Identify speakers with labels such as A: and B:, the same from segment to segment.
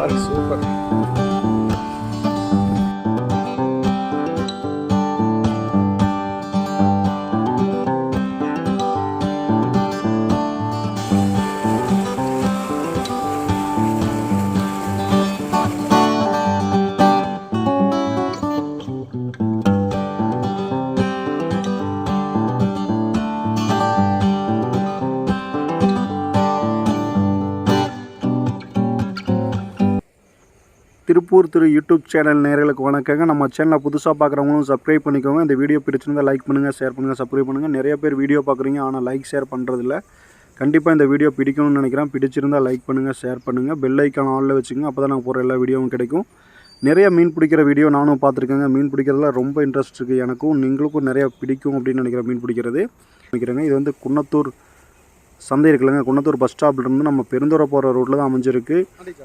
A: பாரு super Tiruppur Thiru YouTube channel நேயர்களுக்கு வணக்கங்க. நம்ம சேனலை புதுசாக பார்க்குறவங்களும் சப்ஸ்கிரைப் பண்ணிக்கோங்க. இந்த வீடியோ பிடிச்சிருந்தால் லைக் பண்ணுங்கள் ஷேர் பண்ணுங்கள் சப்ஸ்கிரைப் பண்ணுங்கள் நிறைய பேர் வீடியோ பார்க்குறீங்க ஆனால் லைக் ஷேர் பண்ணுறதில்ல கண்டிப்பாக இந்த வீடியோ பிடிக்கணும்னு நினைக்கிறேன். பிடிச்சிருந்தா லைக் பண்ணுங்கள் ஷேர் பண்ணுங்கள் பெல் ஐக்கான் ஆனில் வச்சுக்கோங்க அப்போ தான் நான் போகிற எல்லா வீடியோவும் கிடைக்கும். நிறைய மீன் பிடிக்கிற வீடியோ நானும் பார்த்துருக்கேங்க. மீன் பிடிக்கிறதுல ரொம்ப இன்ட்ரெஸ்ட் இருக்குது எனக்கும். நீங்களுக்கும் நிறையா பிடிக்கும் அப்படின்னு நினைக்கிறேன் மீன் பிடிக்கிறது. நினைக்கிறேங்க. இது வந்து குன்னத்தூர் சந்தை இருக்குல்லங்க. குன்னத்தூர் பஸ் ஸ்டாப்லேருந்து நம்ம பெருந்துறை போகிற ரோட்டில் தான் அமைஞ்சிருக்கு.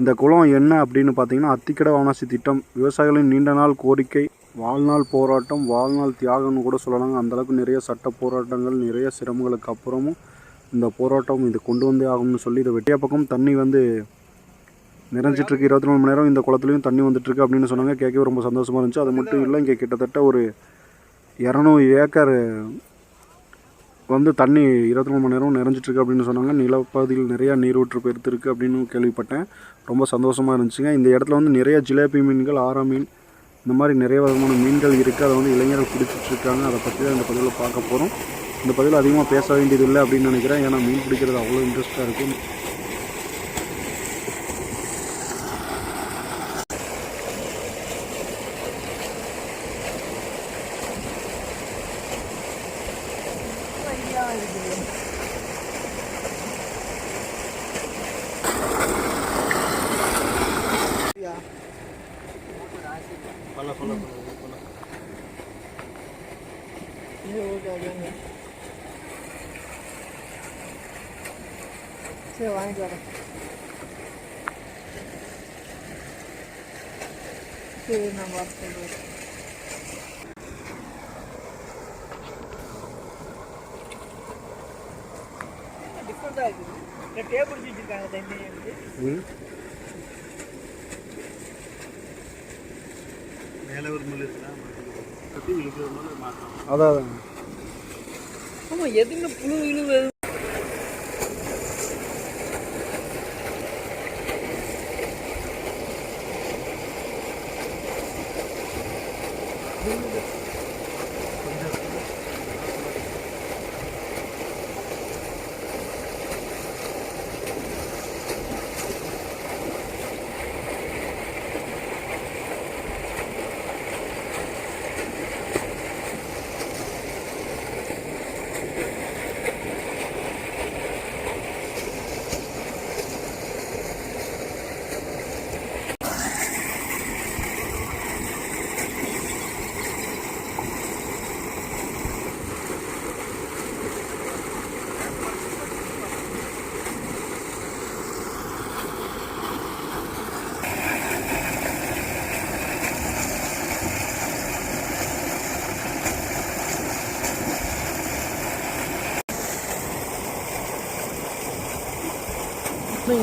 A: இந்த குளம் என்ன அப்படின்னு பார்த்தீங்கன்னா அத்திக்கடை வானாசி திட்டம். விவசாயிகளின் நீண்ட நாள் கோரிக்கை வாழ்நாள் போராட்டம் வாழ்நாள் தியாகம்னு கூட சொல்லலாங்க. அந்தளவுக்கு நிறைய சட்ட போராட்டங்கள் நிறைய சிரமங்களுக்கு அப்புறமும் இந்த போராட்டம் இது கொண்டு வந்தே ஆகும்னு சொல்லி இதை வெட்டியா பக்கம் தண்ணி வந்து நிறைஞ்சிட்ருக்கு இருபத்தி நாலு மணி நேரம் இந்த குளத்துலையும் தண்ணி வந்துட்டுருக்கு அப்படின்னு சொன்னாங்க. கேட்கவே ரொம்ப சந்தோஷமாக இருந்துச்சு. அது மட்டும் இல்லை இங்கே கிட்டத்தட்ட ஒரு இரநூறு ஏக்கர் வந்து தண்ணி இருபத்தி மூணு மணி நேரம் நிறைஞ்சிட்ருக்கு அப்படின்னு சொன்னாங்க. நிலப்பகுதியில் நிறையா நீரூற்று பெருத்திருக்கு அப்படின்னு கேள்விப்பட்டேன். ரொம்ப சந்தோஷமாக இருந்துச்சுங்க. இந்த இடத்துல வந்து நிறைய ஜிலேபி மீன்கள் ஆரா மீன் இந்த மாதிரி நிறைய விதமான மீன்கள் இருக்குது அதை வந்து இளைஞர்கள் பிடிச்சிட்ருக்காங்க அதை பற்றி தான் இந்த பதிவில் பார்க்க போகிறோம் இந்த பதிவில் அதிகமாக பேச வேண்டியது இல்லை அப்படின்னு நினைக்கிறேன். ஏன்னா மீன் பிடிக்கிறது அவ்வளோ இன்ட்ரெஸ்ட்டாக இருக்கும்.
B: சரி வாங்கிட்டு வரேன். சரி நான் பார்த்து சொல்கிறேன் டிஃப்ரெண்ட்டாக இருக்குது? டேபிள் வச்சுருக்காங்க தண்ணி வந்து
A: ம்
C: மேலே ஒரு முள் இருக்கலாம் கட்டி இழுக்கிற முள் மாற்றலாம்
A: அதான் அதான்.
B: ஆமாம் எதுன்னு புழு இழுவு?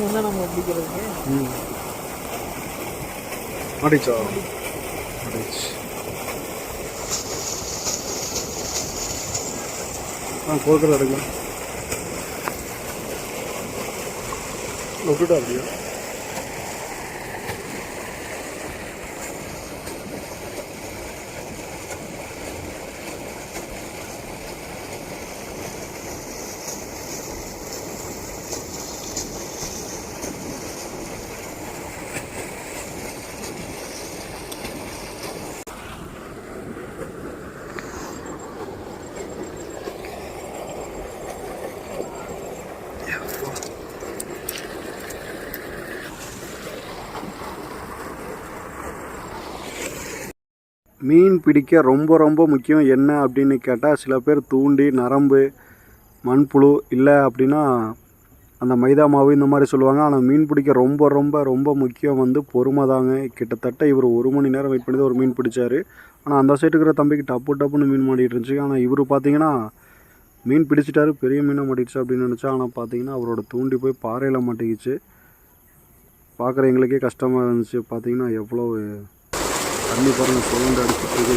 B: வந்து நம்ம பிடிக்கிறதுக்கு
A: ம். மாட்டிச்சா மாட்டிச்சு ஆ கொடுக்குறது எடுங்க. விட்டுட்டா அப்படியா? மீன் பிடிக்க ரொம்ப ரொம்ப முக்கியம் என்ன அப்படின்னு கேட்டால் சில பேர் தூண்டி நரம்பு மண்புழு இல்லை அப்படின்னா அந்த மைதா மாவு இந்த மாதிரி சொல்லுவாங்க. ஆனால் மீன் பிடிக்க ரொம்ப ரொம்ப ரொம்ப முக்கியம் வந்து பொறுமை தாங்க. கிட்டத்தட்ட இவர் ஒரு மணி நேரம் வெயிட் பண்ணி தான் ஒரு மீன் பிடிச்சாரு. ஆனால் அந்த சைடு இருக்கிற தம்பிக்கு டப்பு டப்புன்னு மீன் மாட்டிகிட்டு இருந்துச்சு. ஆனால் இவர் பார்த்தீங்கன்னா மீன் பிடிச்சிட்டாரு பெரிய மீனாக மாட்டிடுச்சு அப்படின்னு நினச்சா ஆனால் பார்த்தீங்கன்னா அவரோட தூண்டி போய் பாறையில் மாட்டிக்கிச்சு. பார்க்குற எங்களுக்கே கஷ்டமாக இருந்துச்சு. பார்த்தீங்கன்னா எவ்வளோ தண்ணி பாருங்கள் சுழண்டு அடிச்சுட்டு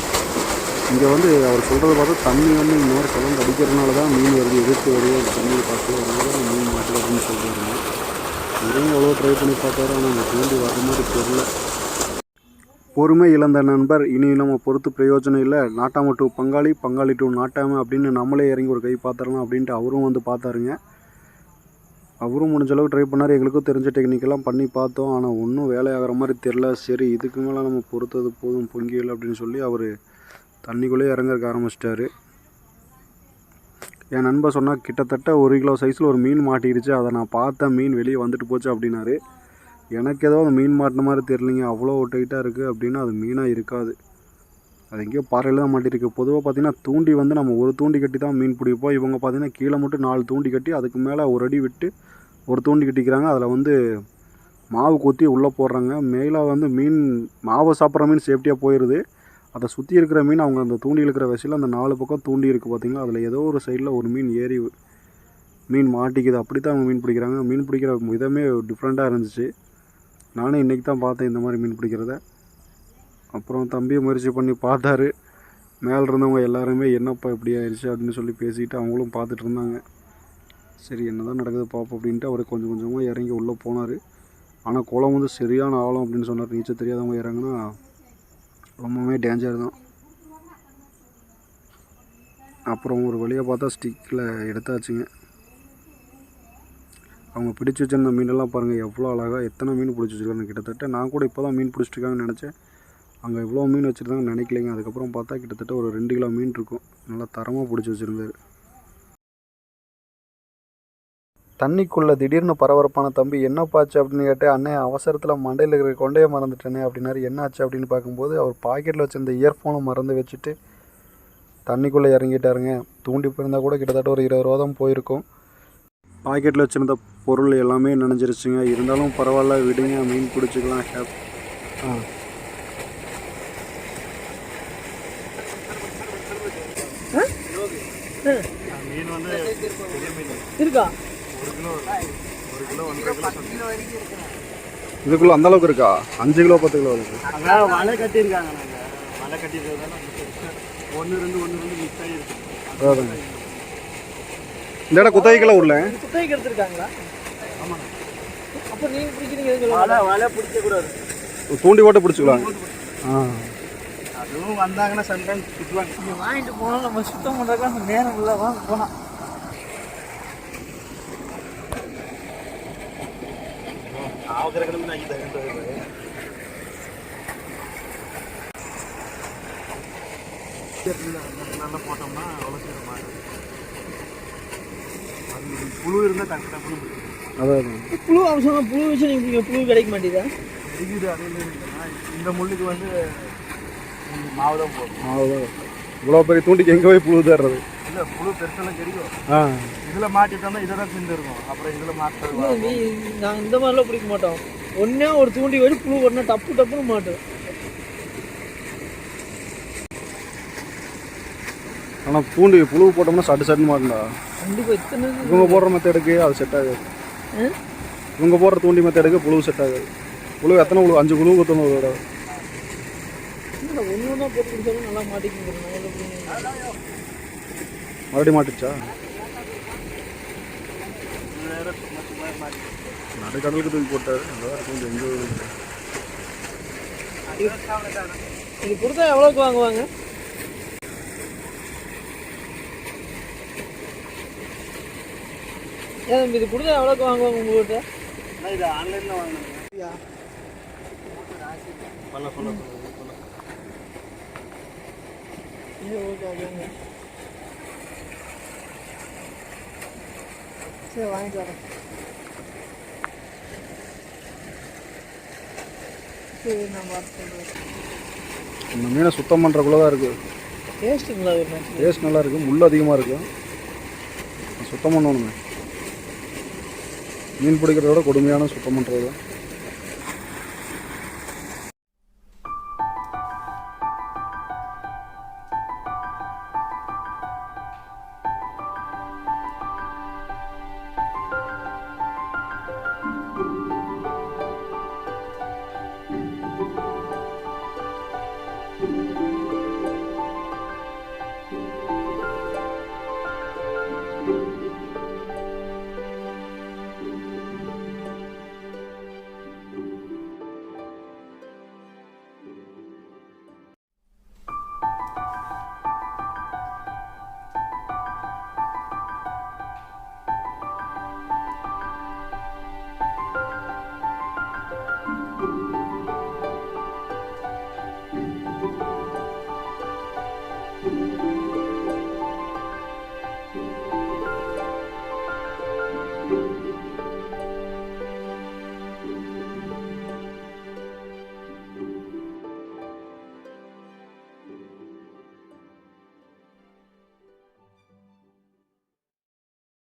A: இங்கே வந்து அவர் சொல்கிறத பார்த்தா தண்ணி வந்து இந்த மாதிரி சுழண்டு அடிக்கிறதுனால தான் மீன் வருது. எதிர்த்து வருது. தண்ணியை பார்க்கல அதனால தான் மீன் மாட்டுது அப்படின்னு சொல்கிறாங்க இவரும் எவ்வளோ ட்ரை பண்ணி பார்த்தாரு ஆனால் அந்த தூண்டி வர மாதிரி தெரில பொறுமை இழந்த நண்பர் இனி நம்ம பொறுத்து பிரயோஜனம் இல்லை. நாட்டாம டூ பங்காளி பங்காளி டூ நாட்டாம அப்படின்னு நம்மளே இறங்கி ஒரு கை பார்த்துடலாம் அப்படின்ட்டு அவரும் வந்து பார்த்தாருங்க. அவரும் முடிஞ்ச அளவுக்கு ட்ரை பண்ணார். எங்களுக்கும் தெரிஞ்ச டெக்னிக்கெல்லாம் பண்ணி பார்த்தோம். ஆனால் ஒன்றும் வேலையாகிற மாதிரி தெரில சரி இதுக்கு மேலே நம்ம பொறுத்தது போதும் பொங்கியல் அப்படின்னு சொல்லி அவர் தண்ணிக்குள்ளேயே இறங்கறக்க ஆரம்பிச்சிட்டாரு. என் நண்பர் சொன்னால் கிட்டத்தட்ட ஒரு கிலோ சைஸில் ஒரு மீன் மாட்டிடுச்சு அதை நான் பார்த்தேன். மீன் வெளியே வந்துட்டு போச்சு அப்படின்னாரு. எனக்கு ஏதோ அந்த மீன் மாட்டின மாதிரி தெரிலிங்க அவ்வளோ டைட்டாக இருக்குது அப்படின்னா அது மீனாக இருக்காது. அது எங்கேயோ பாறையில் தான் மாட்டிருக்கு. பொதுவாக பார்த்தீங்கன்னா தூண்டி வந்து நம்ம ஒரு தூண்டி கட்டி தான் மீன் பிடிப்போம். இவங்க பார்த்தீங்கன்னா கீழே மட்டும் நாலு தூண்டி கட்டி அதுக்கு மேலே ஒரு அடி விட்டு ஒரு தூண்டி கட்டிக்கிறாங்க. அதில் வந்து மாவு கொத்தி உள்ளே போடுறாங்க. மேலே வந்து மீன் மாவை சாப்பிட்ற மீன் சேஃப்டியாக போயிடுது அதை சுற்றி இருக்கிற மீன் அவங்க அந்த தூண்டி இருக்கிற வயசில் அந்த நாலு பக்கம் தூண்டி இருக்குது பார்த்திங்களா அதில் ஏதோ ஒரு சைடில் ஒரு மீன் ஏறி மீன் மாட்டிக்குது. அப்படி தான் அவங்க மீன் பிடிக்கிறாங்க. மீன் பிடிக்கிற விதமே டிஃப்ரெண்ட்டாக இருந்துச்சு. நானும் இன்றைக்கி தான் பார்த்தேன் இந்த மாதிரி மீன் பிடிக்கிறத. அப்புறம் தம்பியை முயற்சி பண்ணி பார்த்தாரு. மேலே இருந்தவங்க எல்லாருமே என்னப்பா இப்படி ஆயிடுச்சு அப்படின்னு சொல்லி பேசிட்டு அவங்களும் பார்த்துட்டு இருந்தாங்க. சரி என்ன தான் நடக்குது பார்ப்போம் அப்படின்ட்டு அவர் கொஞ்சம் கொஞ்சமாக இறங்கி உள்ளே போனார். ஆனால் குளம் வந்து சரியான ஆழம் அப்படின்னு சொன்னார். நீச்சல் தெரியாதவங்க இறங்குனா ரொம்பவுமே டேஞ்சர் தான். அப்புறம் ஒரு வழியாக பார்த்தா ஸ்டிக்கில் எடுத்தாச்சுங்க. அவங்க பிடிச்சி வச்சுருந்த மீனெல்லாம் பாருங்கள் எவ்வளோ அழகாக எத்தனை மீன் பிடிச்சி வச்சுருக்காங்க கிட்டத்தட்ட. நான் கூட இப்போ தான் மீன் பிடிச்சிருக்காங்கன்னு நினச்சேன். அங்கே இவ்வளோ மீன் வச்சுருந்தாங்கன்னு நினைக்கலைங்க. அதுக்கப்புறம் பார்த்தா கிட்டத்தட்ட ஒரு ரெண்டு கிலோ மீன் இருக்கும். நல்லா தரமாக பிடிச்சி வச்சுருந்தாரு. தண்ணிக்குள்ளே திடீர்னு பரபரப்பான தம்பி என்னப்பாச்சு? அப்படின்னு கேட்டேன். அண்ணே அவசரத்தில் மண்டையில் இருக்கிற கொண்டையை மறந்துட்டேனே அப்படின்னாரு. என்னாச்சு? அப்படின்னு பார்க்கும்போது அவர் பாக்கெட்டில் வச்சிருந்த இயர்ஃபோனை மறந்து வச்சுட்டு தண்ணிக்குள்ளே இறங்கிட்டாருங்க. தூண்டி போயிருந்தா கூட கிட்டத்தட்ட ஒரு இருபது ரூபா தான் போயிருக்கும். பாக்கெட்டில் வச்சுருந்த பொருள் எல்லாமே நினைஞ்சிருச்சுங்க. இருந்தாலும் பரவாயில்ல விடுங்க. மீன் பிடிச்சிக்கலாம். ஹேப் ஆ
C: மீன் வந்து பெரிய மீன்
B: இருக்கா?
C: ஒரு கிலோ ஒரு கிலோ ஒன்றரை கிலோ சொன்னேன்.
A: இதுக்குள்ளே அந்த அளவுக்கு இருக்கா? அஞ்சு கிலோ பத்து கிலோ இருக்கு
C: அதான் வலை கட்டியிருக்காங்க வலை கட்டியிருக்கிறதால ஒன்று ரெண்டு ஒன்று ரெண்டு ஆகிருக்கு
A: இந்த இடம் குத்தகைக்கெல்லாம் உள்ள
B: குத்தகைக்கு எடுத்திருக்காங்களா?
C: ஆமாண்ணா
B: அப்போ நீங்கள் பிடிக்கிறீங்க
C: வலை வலை பிடிக்கக்கூடாது.
A: தூண்டி போட்டு பிடிச்சிக்கலாம். ஆ.
C: அதுவும் வந்தாங்கன்னா சம்டைம்ஸ் திட்டுவாங்க.
B: நீங்கள் வாங்கிட்டு போனால் நம்ம சுத்தம் பண்ணுறதுக்கு நேரம் இல்லை வாங்க போனால்
C: நான் இதை எடுத்து நல்லா போட்டோம்னா அவ்வளோ சீக்கிரம் மாறும் அது புழு இருந்தால் டக்குனு பிடிக்கும்.
A: அதான்
B: புழு அவசரம் புழு வச்சு நீங்கள் புழு கிடைக்க மாட்டேதா
C: இருக்குது அது இந்த முள்ளுக்கு வந்து மாவு தான் போடும்
A: அவ்வளோதான் இவ்வளோ பெரிய தூண்டிக்கு எங்கே போய் புழு தேடுறது
C: இல்லை புழு பெருசெல்லாம் கிடைக்கும்
A: ஆ.
C: இதில் மாட்டிட்டோம்னா இதை தான் அப்புறம் இதில் மாட்டுறது
B: நாங்கள் இந்த மாதிரிலாம் பிடிக்க மாட்டோம். ஒன்றே ஒரு தூண்டி வச்சு புழு ஒன்றா டப்பு டப்புன்னு மாட்டோம்
A: ஆனால் பூண்டு புழு போட்டோம்னா சட்டு சட்டுன்னு மாட்டா
B: கண்டிப்பாக இத்தனை இது-
A: இவங்க போடுற மெத்தடுக்கு அது செட் ஆகாது? இவங்க போடுற தூண்டி மெத்தடுக்கு புழு செட் ஆகாது. புழு எத்தனை புழு? அஞ்சு புழு கொத்தணும் அதோட
B: இல்லை ஒன்று ஒன்றா போட்டு கொடுத்தாலும் நல்லா மாட்டிக்கிங்க
A: மறுபடியும் மாட்டுச்சா? நடுக்கடலுக்கு தூக்கி போட்டாரு. அதான் கொஞ்சம் எங்கே
B: இது கொடுத்தா எவ்வளோக்கு வாங்குவாங்க? ஏன் தம்பி, இது கொடுத்தா எவ்வளோக்கு வாங்குவாங்க உங்கள்கிட்ட
C: ஆனால் இது ஆன்லைனில் வாங்கினாங்க. சொல்ல சொல்ல சொல்ல சொல்ல
B: சரி ஓகே ஓகேங்க சரி வாங்கிட்டு வரேன். சரி நான் பார்த்து சொல்கிறேன்
A: இந்த மீனை சுத்தம் பண்ணுறக்குள்ள தான் இருக்குது
B: டேஸ்ட்டுங்களா ஒரு மேட்ச்
A: டேஸ்ட் நல்லா இருக்குது முள் அதிகமாக இருக்குது சுத்தம் பண்ணணுங்க மீன் பிடிக்கிறத விட கொடுமையான சுத்தம் பண்ணுறது தான்
C: Thank you.